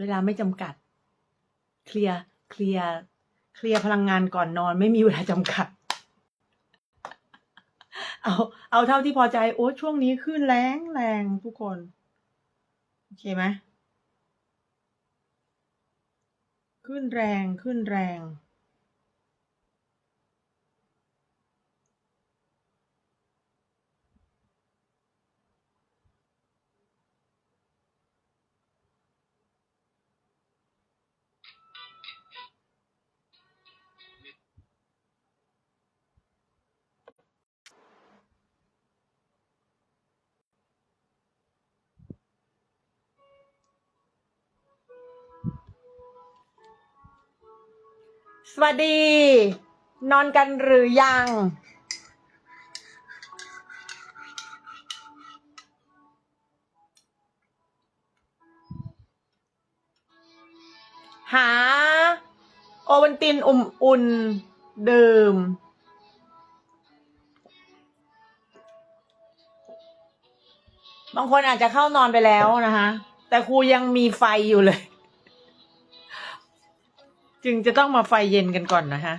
เวลาไม่จำกัด เคลียร์เคลียร์เคลียร์พลังงานก่อนนอน ไม่มีเวลาจำกัด เอาเอาเท่าที่พอใจ โอ้ช่วงนี้ขึ้นแรงแรงทุกคน โอเคไหมขึ้นแรงขึ้นแรง สวัสดี นอนกันหรือยัง หา โอวันตินอุ่มอุ่นดื่มบางคนอาจจะเข้านอนไปแล้วนะคะ แต่ครูยังมีไฟอยู่เลย จึงจะต้องมาไฟเย็นกันก่อนนะคะ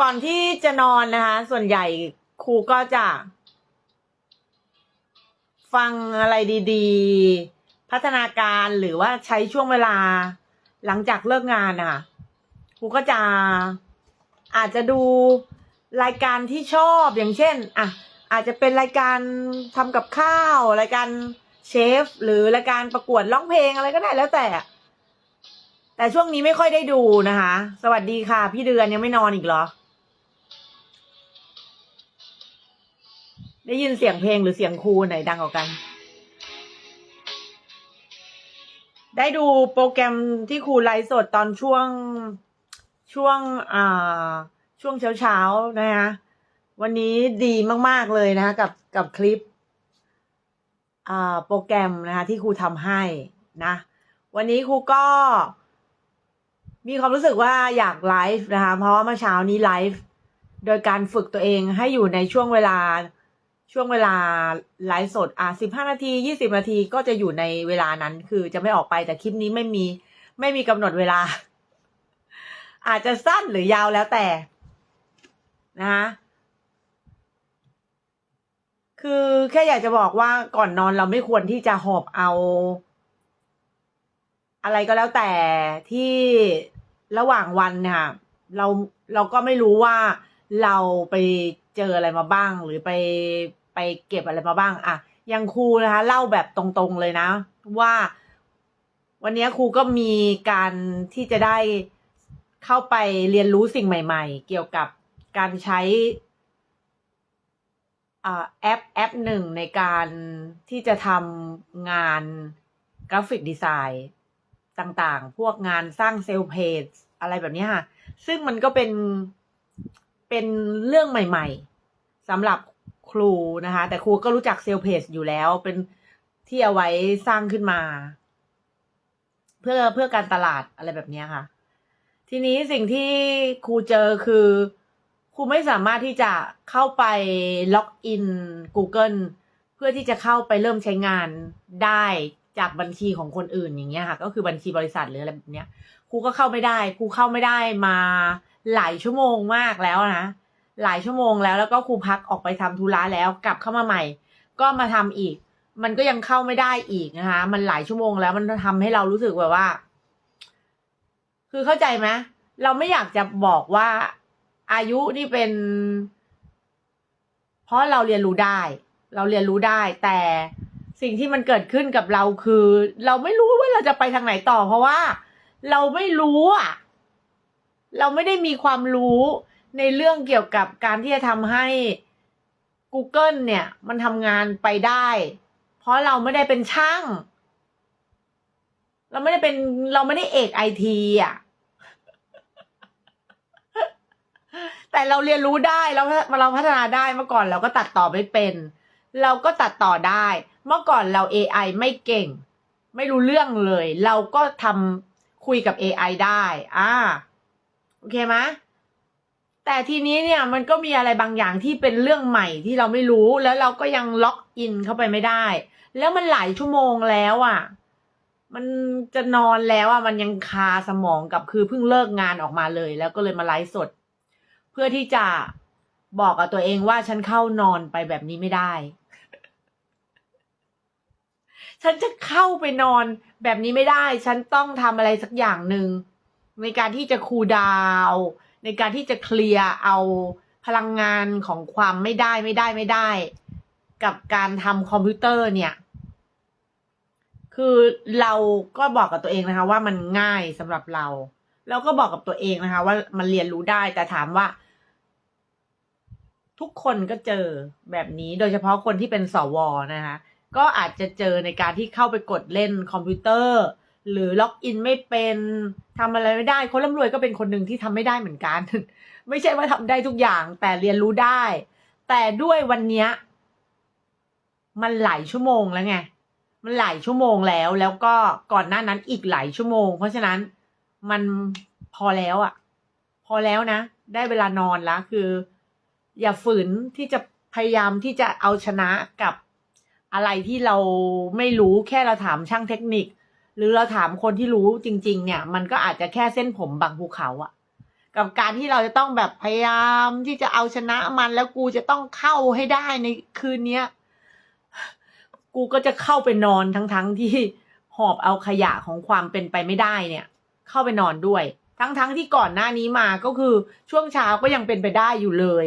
ก่อนที่จะนอนนะคะ ส่วนใหญ่ครูก็จะ ฟังอะไรดีๆ พัฒนาการหรือว่าใช้ช่วงเวลาหลังจากเลิกงานอะ ครูก็จะอาจจะดูรายการที่ชอบอย่างเช่นอะอาจจะเป็นรายการทำกับข้าว รายการเชฟ หรือรายการประกวดร้องเพลงอะไรก็ได้แล้วแต่ แต่ช่วงนี้ไม่ค่อยได้ดูนะคะ สวัสดีค่ะ พี่เดือนยังไม่นอนอีกเหรอ ได้ยินเสียงเพลงหรือเสียงครูไหนดังกว่ากัน ได้ดูโปรแกรมที่ครูไลฟ์สดตอนช่วง ช่วงอ่าช่วงเช้าเช้าๆนะคะวันนี้ดีมากๆเลยนะคะกับกับคลิปอ่าโปรแกรมนะคะที่ครูทำให้นะ วันนี้ครูก็ มีความรู้สึกว่าอยากไลฟ์นะคะเพราะว่าเมื่อเช้านี้ไลฟ์โดยการฝึกตัวเองให้อยู่ในช่วงเวลาช่วงเวลาไลฟ์สดอะสิบห้านาทียี่สิบนาทีก็จะอยู่ในเวลานั้น คือจะไม่ออกไปแต่คลิปนี้ไม่มีไม่มีกำหนดเวลา อาจจะสั้นหรือยาวแล้วแต่นะคะคือแค่อยากจะบอกว่าก่อนนอนเราไม่ควรที่จะหอบเอา อะไรก็แล้วแต่ที่ระหว่างวันเนี่ยเราเราก็ไม่รู้ว่าเราไปเจออะไรมาบ้าง หรือไปไปเก็บอะไรมาบ้างอะอยังครูนะคะ เล่าแบบตรงๆเลยนะ ว่าวันนี้ครูก็มีการที่จะได้ เข้าไปเรียนรู้สิ่งใหม่ ๆ เกี่ยวกับการใช้อ่าแอปแอปหนึ่งในการที่จะทำงานกราฟิกดีไซน์ต่างๆ พวกงานสร้างเซลล์เพจอะไรแบบนี้ค่ะ ซึ่งมันก็เป็นเป็นเรื่องใหม่ ๆสำหรับครูนะคะ แต่ครูก็รู้จักเซลล์เพจอยู่แล้วเป็นที่เอาไว้สร้างขึ้นมา เพื่อเพื่อการตลาดอะไรแบบนี้ค่ะ ทีนี้สิ่งที่ครูเจอคือครูไม่สามารถที่จะเข้าไปล็อกอิน Google เพื่อที่จะเข้าไปเริ่มใช้งานได้จากบัญชีของคนอื่นอย่างเงี้ยค่ะ ก็คือบัญชีบริษัทหรืออะไรแบบเนี้ยครูก็เข้าไม่ได้ครูเข้าไม่ได้มาหลายชั่วโมงมากแล้วนะหลายชั่วโมงแล้วแล้วก็ครูพักออกไปทำธุระแล้วกลับเข้ามาใหม่ ก็มาทำอีก มันก็ยังเข้าไม่ได้อีกนะคะ มันหลายชั่วโมงแล้วมันทำให้เรารู้สึกแบบว่า คือเข้าใจไหมเราไม่อยากจะบอกว่าอายุนี่เป็น เพราะเราเรียนรู้ได้ เราเรียนรู้ได้ แต่สิ่งที่มันเกิดขึ้นกับเราคือ เราไม่รู้ว่าเราจะไปทางไหนต่อ เพราะว่า เราไม่รู้อะเราไม่ได้มีความรู้ในเรื่องเกี่ยวกับการที่จะทำให้ Google เนี่ย มันทำงานไปได้ เพราะเราไม่ได้เป็นช่าง เราไม่ได้เป็นเราไม่ได้เอกไอทีอะ แต่เราเรียนรู้ได้เราเราพัฒนาได้เมื่อก่อนเราก็ตัดต่อไม่เป็น เราก็ตัดต่อได้ เมื่อก่อนเรา AI ไม่เก่ง ไม่รู้เรื่องเลย เราก็ทำคุยกับ AI ได้ อ่า โอเคไหมแต่ทีนี้เนี่ยมันก็มีอะไรบางอย่างที่เป็นเรื่องใหม่ที่เราไม่รู้แล้วเราก็ยังล็อกอินเข้าไปไม่ได้ แล้วมันหลายชั่วโมงแล้วอะ่ะ มันจะนอนแล้วอะ่ะมันยังคาสมองกับคือเพิ่งเลิกงานออกมาเลย แล้วก็เลยมาไลฟ์สด เพื่อที่จะบอกกับตัวเองว่าฉันเข้านอนไปแบบนี้ไม่ได้ ฉันจะเข้าไปนอนแบบนี้ไม่ได้ ฉันต้องทำอะไรสักอย่างหนึ่งในการที่จะคูลดาวในการที่จะเคลียร์เอาพลังงานของความไม่ได้ไม่ได้ไม่ได้ กับการทำคอมพิวเตอร์เนี่ย คือเราก็บอกกับตัวเองนะคะ ว่ามันง่ายสำหรับเราแล้วก็บอกกับตัวเองนะคะ ว่ามันเรียนรู้ได้แต่ถามว่า ทุกคนก็เจอแบบนี้โดยเฉพาะคนที่เป็นสวนะคะ ก็อาจจะเจอในการที่เข้าไปกดเล่นคอมพิวเตอร์ หรือล็อกอินไม่เป็นทำอะไรไม่ได้ คนร่ำรวยก็เป็นคนหนึ่งที่ทำไม่ได้เหมือนกัน ไม่ใช่ว่าทำได้ทุกอย่าง แต่เรียนรู้ได้ แต่ด้วยวันเนี้ยมันหลายชั่วโมงแล้วไง มันหลายชั่วโมงแล้ว แล้วก็ก่อนหน้านั้นอีกหลายชั่วโมง เพราะฉะนั้นมันพอแล้วอะ่ะ พอแล้วนะ ได้เวลานอนแล้วคือ อย่าฝืนที่จะพยายามที่จะเอาชนะกับอะไรที่เราไม่รู้แค่เราถามช่างเทคนิค หรือเราถามคนที่รู้จริง ๆ เนี่ย มันก็อาจจะแค่เส้นผมบางภูเขาอะกับการที่เราจะต้องแบบพยายามที่จะเอาชนะมันแล้วกูจะต้องเข้าให้ได้ในคืนเนี้ย กูก็จะเข้าไปนอนทั้งๆที่หอบเอาขยะของความเป็นไปไม่ได้เนี่ย เข้าไปนอนด้วย ทั้งๆที่ก่อนหน้านี้มาก็คือช่วงเช้าก็ยังเป็นไปได้อยู่เลย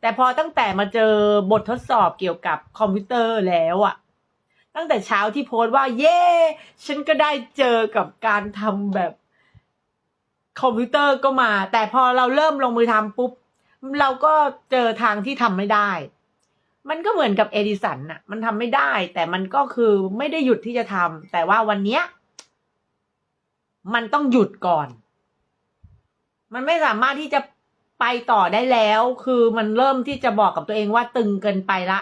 แต่พอตั้งแต่มาเจอบททดสอบเกี่ยวกับคอมพิวเตอร์แล้วอะตั้งแต่เช้าที่โพสต์ว่า เย้ฉันก็ได้เจอกับการทำแบบคอมพิวเตอร์ก็มา แต่พอเราเริ่มลงมือทำปุ๊บ เราก็เจอทางที่ทำไม่ได้ มันก็เหมือนกับเอดิสันน่ะ มันทำไม่ได้ แต่มันก็คือไม่ได้หยุดที่จะทำแต่ว่าวันเนี้ย มันต้องหยุดก่อน มันไม่สามารถที่จะไปต่อได้แล้ว คือมันเริ่มที่จะบอกกับตัวเองว่าตึงเกินไปละ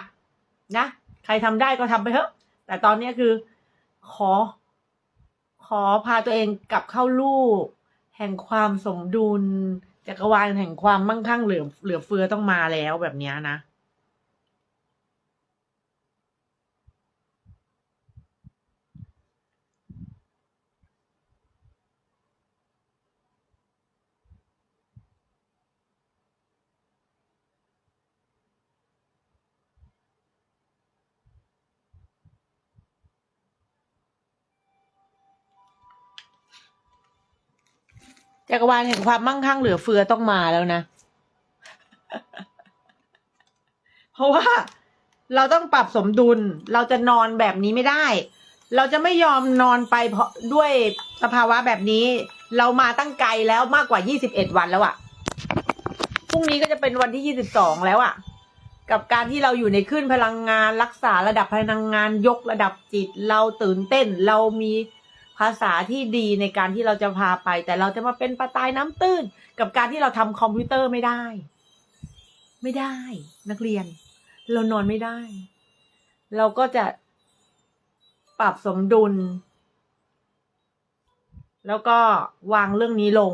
นะใครทำได้ก็ทำไปเถอะ แต่ตอนนี้คือ ขอ ขอพาตัวเองกลับเข้าลูก แห่งความสมดุลจักรวาลแห่งความมั่งคั่งเหลือเหลือเฟือต้องมาแล้วแบบนี้นะ จักรวาลแห่งความมั่งคั่งเหลือเฟือต้องมาแล้วนะ เพราะว่า เราต้องปรับสมดุล เราจะนอนแบบนี้ไม่ได้ เราจะไม่ยอมนอนไปเพราะด้วยสภาวะแบบนี้ เรามาตั้งไกลแล้วมากกว่า 21 วันแล้วอะพรุ่งนี้ก็จะเป็นวันที่ 22 แล้วอะกับการที่เราอยู่ในคลื่นพลังงานรักษาระดับพลังงานยกระดับจิต เราตื่นเต้น เรามี ภาษาที่ดีในการที่เราจะพาไป แต่เราจะมาเป็นปลาตายน้ำตื้น กับการที่เราทำคอมพิวเตอร์ไม่ได้ ไม่ได้ นักเรียน เรานอนไม่ได้ เราก็จะปรับสมดุล แล้วก็วางเรื่องนี้ลง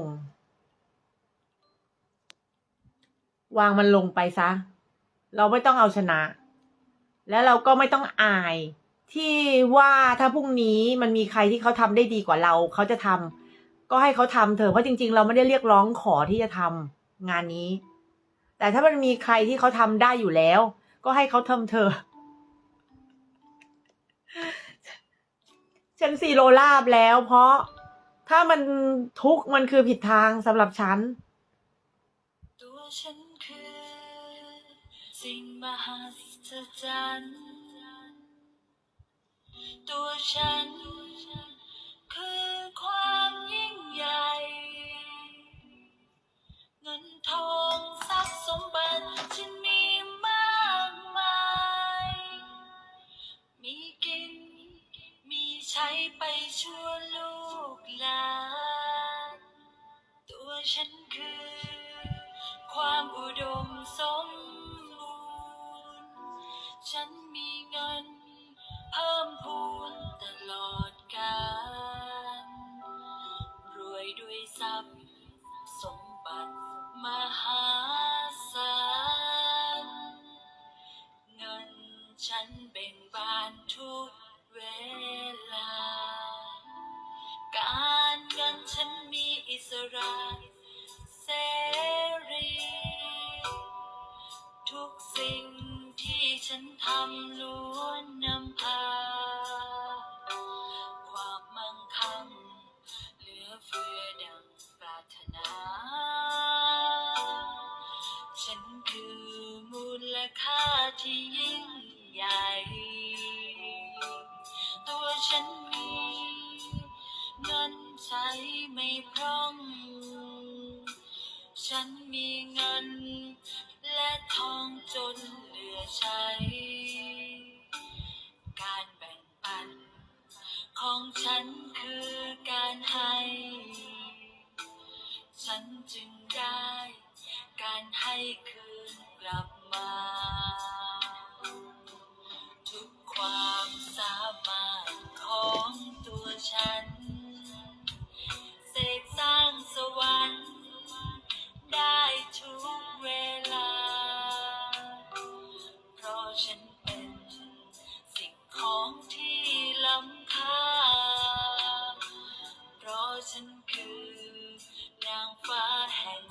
วางมันลงไปซะ เราไม่ต้องเอาชนะ แล้วเราก็ไม่ต้องอาย ที่ว่าถ้าพรุ่งนี้มันมีใครที่เขาทำได้ดีกว่าเราเขาจะทำก็ให้เขาทำเถอะเพราะจริง ๆ เราไม่ได้เรียกร้องขอที่จะทำงานนี้ แต่ถ้ามันมีใครที่เขาทำได้อยู่แล้ว ก็ให้เขาทำเถอะฉันซีโรลาบแล้ว เพราะถ้ามันทุกข์มันคือผิดทางสำหรับฉันตัวฉันคือสิ่งมหัศจรรย์ ตัวฉัน คือความยิ่งใหญ่ เงินทองทรัพย์สมบัติฉันมีมากมาย มีกิน มีใช้ไปชั่วลูกหลาน ตัวฉันคือ ความอุดมสมบูรณ์ฉันมี ทรัพย์ สมบัติมหาศาลเงินฉันเบ่งบานทุกเวลา การเงินฉันมีอิสระเสรี ทุกสิ่งที่ฉันทำล้วนนำพา ความมั่งคั่งเหลือเฟือดัง ค่าที่ยิ่งใหญ่ ตัวฉันมีเงินใช้ไม่พร่อง ฉันมีเงิน และทองจนเหลือใช้ การแบ่งปัน ของฉันคือการให้ ฉันจึงได้ การให้คืนกลับ มา ทุกความสามารถของตัวฉัน เสกสร้างสวรรค์ ได้ทุกเวลา เพราะฉันเป็นสิ่งของที่ล้ำค่า เพราะฉันคือนางฟ้าแห่ง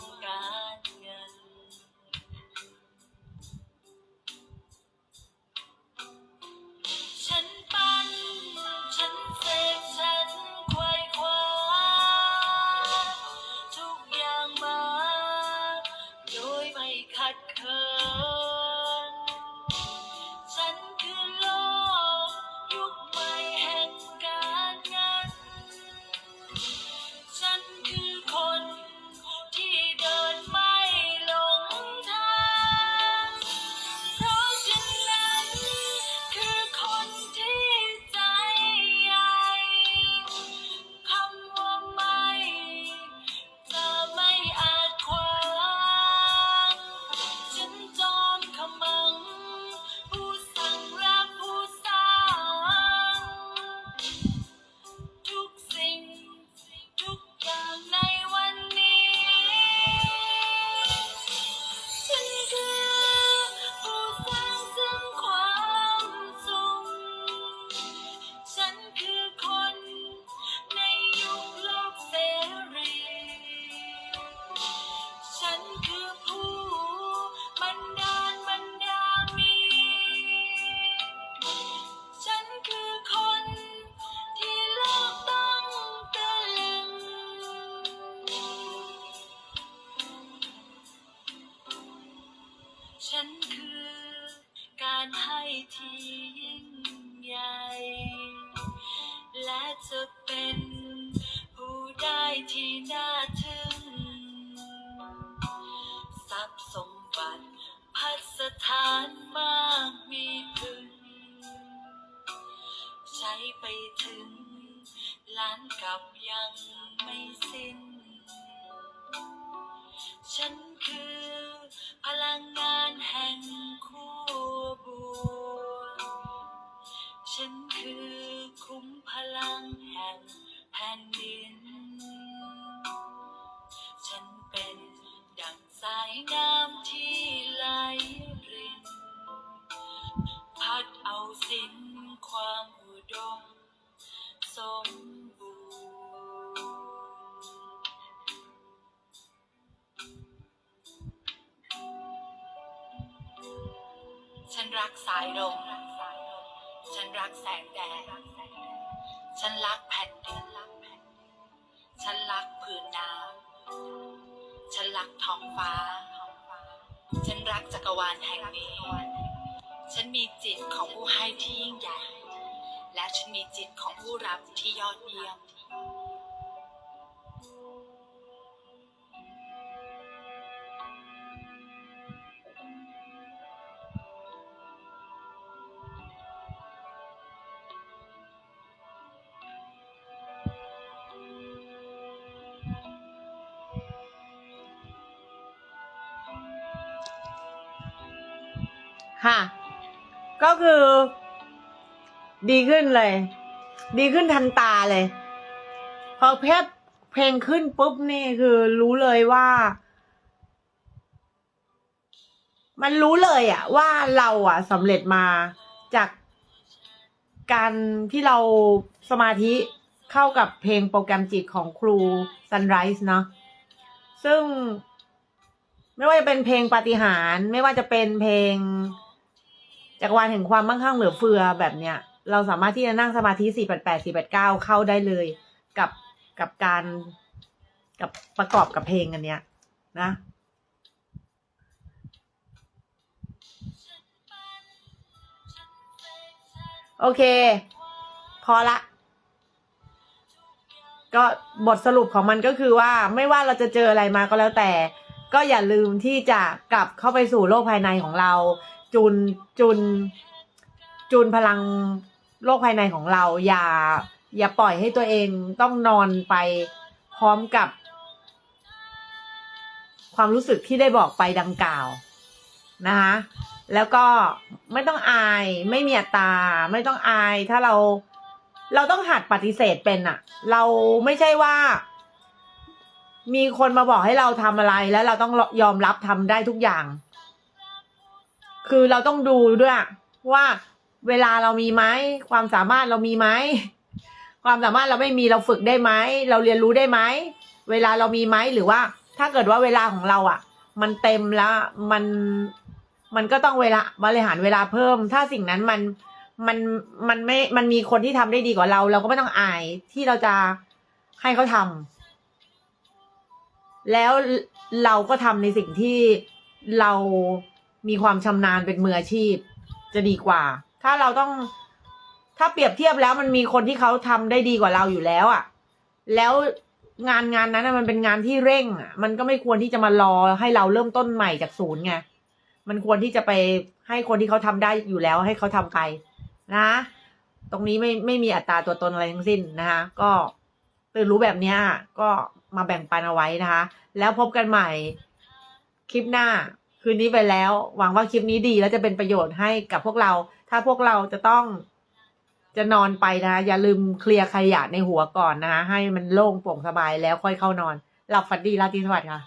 ที่ยิ่งใหญ่ และจะเป็นผู้ได้ที่น่าทึ่งทรัพย์สมบัติพัฒสถานมากมีพึง ใช้ไปถึงล้านกับยังไม่สิ้น ฉันคือพลังงาน ห่งแผ่นดิน ฉันเป็นดังสายน้ำ รักท้องฟ้า ฉันรักจักรวาลแห่งนี้ ฉันมีจิตของผู้ให้ที่ยิ่งใหญ่ และฉันมีจิตของผู้รับที่ยอดเยี่ยม ค่ะ ก็คือ ดีขึ้นเลย ดีขึ้นทันตาเลย พอแค่เพลงขึ้นปุ๊บนี่คือรู้เลยว่า มันรู้เลยอะว่าเราอะสำเร็จมาจากการที่เราสมาธิเข้ากับเพลงโปรแกรมจิตของครู Sunrise เนาะซึ่งไม่ว่าจะเป็นเพลงปาฏิหาริย์ไม่ว่าจะเป็นเพลง จักรวาลแห่งความมั่งคั่งเหลือเฟือแบบเนี้ย เราสามารถที่จะนั่งสมาธิ488 489เข้าได้เลย กับกับการกับประกอบกับเพลงอันเนี้ย นะโอเค พอละ ก็บทสรุปของมันก็คือว่าไม่ว่าเราจะเจออะไรมาก็แล้วแต่ ก็อย่าลืมที่จะกลับเข้าไปสู่โลกภายในของเรา จุนจุนจุนพลังโลกภายในของเรา อย่า อย่าปล่อยให้ตัวเองต้องนอนไปพร้อมกับ ความรู้สึกที่ได้บอกไปดังกล่าวนะคะแล้วก็ไม่ต้องอายไม่มีอัตตาไม่ต้องอายถ้าเราเราต้องหัดปฏิเสธเป็นอะเราไม่ใช่ว่า มีคนมาบอกให้เราทำอะไรแล้วเราต้องยอมรับทำได้ทุกอย่าง คือเราต้องดูด้วยว่าเวลาเรามีไหมความสามารถเรามีไหมความสามารถเราไม่มีเราฝึกได้ไหมเราเรียนรู้ได้ไหมเวลาเรามีไหมหรือว่า ถ้าเกิดว่าเวลาของเราอะ มันเต็มแล้วมันมันก็ต้องเวลาบริหารเวลาเพิ่ม ถ้าสิ่งนั้นมันมันมันไม่มันมีคนที่ทำได้ดีกว่าเรา เราก็ไม่ต้องอายที่เราจะให้เขาทำแล้วเราก็ทำในสิ่งที่เรา มีความชำนาญเป็นมืออาชีพ จะดีกว่า ถ้าเราต้องถ้าเปรียบเทียบแล้วมันมีคนที่เขาทำได้ดีกว่าเราอยู่แล้วอะ่ะ แล้วงานงานนั้นมันเป็นงานที่เร่งอะมันก็ไม่ควรที่จะมารอให้เราเริ่มต้นใหม่จากศูนย์ไงมันควรที่จะไปให้คนที่เขาทำได้อยู่แล้วให้เขาทำไปนะตรงนี้ไม่ไม่มีอัตราตัวตนอะไรทั้งสิ้นนะคะก็ตื่นรู้แบบเนี้ยก็มาแบ่งปันเอาไว้นะคะ แล้วพบกันใหม่คลิปหน้า คืนนี้ไปแล้ว หวังว่าคลิปนี้ดีแล้วจะเป็นประโยชน์ให้กับพวกเรา ถ้าพวกเราจะต้องจะนอนไปนะคะอย่าลืมเคลียร์ขยะในหัวก่อนนะคะให้มันโล่งโปร่งสบายแล้วค่อยเข้านอน หลับฝันดีราตรีสวัสดิ์ค่ะ